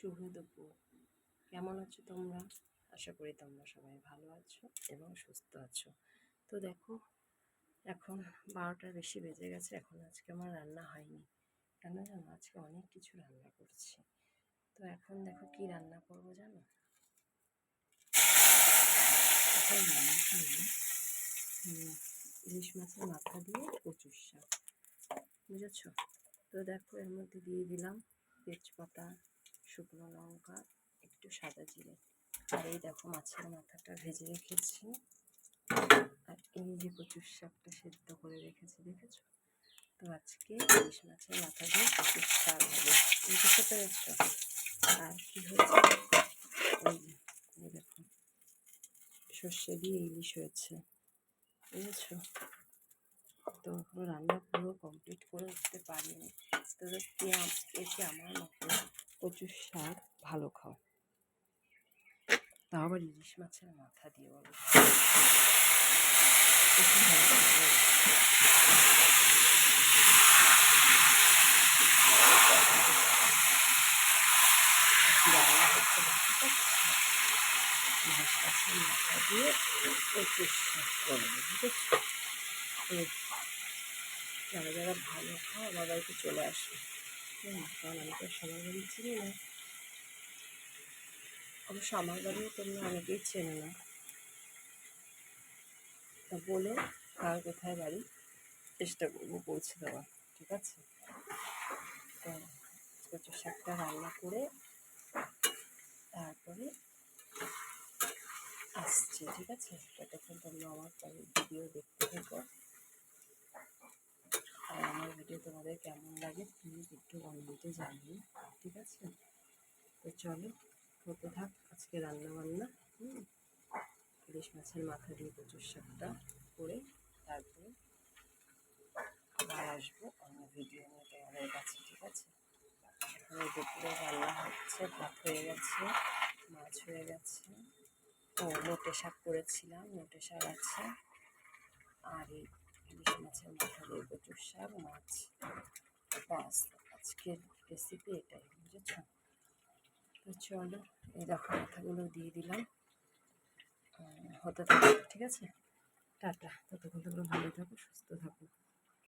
শুভ কেমন আছো তোমরা? আশা করি তোমরা সবাই ভালো আছো এবং সুস্থ আছো। তো দেখো, এখন বারোটার বেশি বেজে গেছে, এখন আজকে আমার রান্না হয়নি। কেন জানো? আজকে অনেক কিছু রান্না করছি। তো এখন দেখো কি রান্না করব জানো? এখন রান্না ইলিশ মাছের মাথা দিয়ে কচুর শাক। বুঝেছ? তো দেখো এর মধ্যে দিয়ে দিলাম তেজপাতা শুকনো লঙ্কা, একটু সাদা জিরে। আর এই দেখো মাছের মাথাটা ভেজে রেখেছি। আর এই যে কচুর শাকটা সেদ্ধ করে রেখেছি, দেখেছ? তো আজকে ইলিশ মাছের মাথা দিয়ে কচুর শাক হবে। বুঝতে পেরেছ? আর কি হয়েছে? দেখো, সর্ষে দিয়ে ইলিশ হয়েছে। বুঝেছ? তো রান্না পুরো কমপ্লিট করে উঠতে পারিনি। তো একে আমার মতো কচুর শাক ভালো খাও তাও আবার ইলিশ মাছের মাথা দিয়ে বলো। মাথা দিয়ে যারা যারা ভালো খাও আমার বাড়িতে চলে আসবে হুম, কারণ আমি তো সবার বাড়ি চিনি না অবশ্য আমার বাড়িও তোমরা অনেকেই চেনে না। তা বলে কার কোথায় বাড়ি? চেষ্টা করব পৌঁছে দেওয়া ঠিক আছে? তো কচু শাকটা রান্না করে তারপরে আসছে ঠিক আছে? ততক্ষণ তোমরা আমার পরের ভিডিও দেখতে থেকো। ভিডিও তোমাদের কেমন লাগে প্লিজ একটু কমেন্টে জানিয়ে ঠিক আছে? তো চলো, হতে থাক আজকে রান্না বান্না হুম? ইলিশ মাছের মাথা দিয়ে কচুর শাকটা করে তারপরে আবার আসব অন্য ভিডিও নিয়ে তোমাদের কাছে, ঠিক আছে? এখানে দুপুরে রান্না হচ্ছে, ভাত হয়ে গেছে, মাছ হয়ে গেছে। ও নোটে শাক করেছিলাম নোটে শাক আছে। আর এই মাছের মাথা দিয়ে কচুর শাক, মাছ। ব্যাস, আজকের রেসিপি এটাই, বুঝেছ? তো চলো, এই দেখো দিয়ে দিলাম। ঠিক আছে? টাটা। ততক্ষণ তোমরা ভালো থাকো, সুস্থ থাকো।